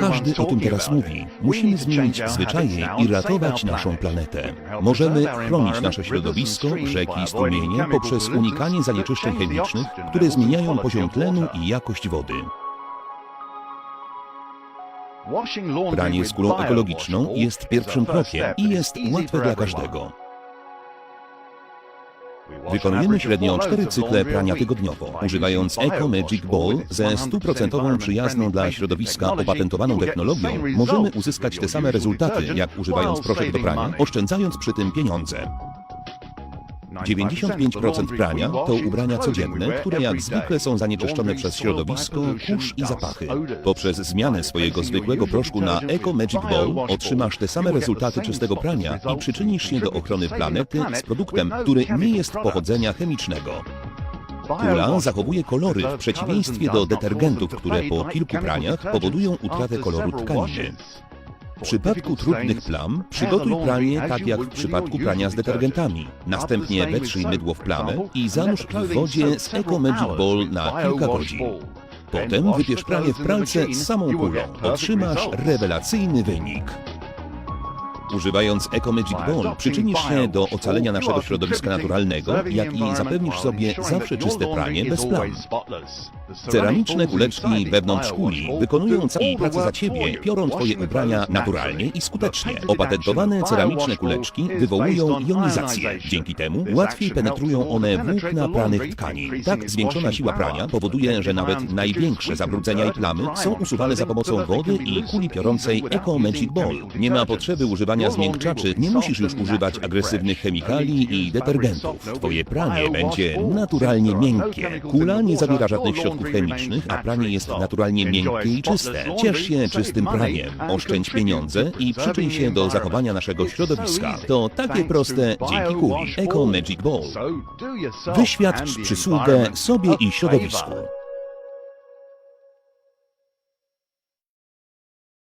Każdy o tym teraz mówi. Musimy zmienić zwyczaje i ratować naszą planetę. Możemy chronić nasze środowisko, rzeki i strumienie poprzez unikanie zanieczyszczeń chemicznych, które zmieniają poziom tlenu i jakość wody. Pranie skórą ekologiczną jest pierwszym krokiem i jest łatwe dla każdego. Wykonujemy średnio 4 cykle prania tygodniowo, używając Eco Magic Ball ze stuprocentową przyjazną dla środowiska opatentowaną technologią. Możemy uzyskać te same rezultaty, jak używając proszek do prania, oszczędzając przy tym pieniądze. 95% prania to ubrania codzienne, które jak zwykle są zanieczyszczone przez środowisko, kurz i zapachy. Poprzez zmianę swojego zwykłego proszku na Eco Magic Ball otrzymasz te same rezultaty czystego prania i przyczynisz się do ochrony planety z produktem, który nie jest pochodzenia chemicznego. Kula zachowuje kolory w przeciwieństwie do detergentów, które po kilku praniach powodują utratę koloru tkaniny. W przypadku trudnych plam przygotuj pranie tak jak w przypadku prania z detergentami. Następnie wetrzyj mydło w plamę i zanurz w wodzie z Eco Magic Ball na kilka godzin. Potem wybierz pranie w pralce z samą kulą. Otrzymasz rewelacyjny wynik. Używając Eco Magic Ball przyczynisz się do ocalenia naszego środowiska naturalnego, jak i zapewnisz sobie zawsze czyste pranie bez plam. Ceramiczne kuleczki wewnątrz kuli wykonują całą pracę za Ciebie, piorą Twoje ubrania naturalnie i skutecznie. Opatentowane ceramiczne kuleczki wywołują jonizację. Dzięki temu łatwiej penetrują one włókna pranych tkanin. Tak zwiększona siła prania powoduje, że nawet największe zabrudzenia i plamy są usuwane za pomocą wody i kuli piorącej Eco Magic Ball. Nie ma potrzeby używania zmiękczaczy, nie musisz już używać agresywnych chemikali i detergentów. Twoje pranie będzie naturalnie miękkie. Kula nie zawiera żadnych środków chemicznych, a pranie jest naturalnie miękkie i czyste. Ciesz się czystym praniem, oszczędź pieniądze i przyczyn się do zachowania naszego środowiska. To takie proste dzięki kuli. Eco Magic Ball. Wyświadcz przysługę sobie i środowisku.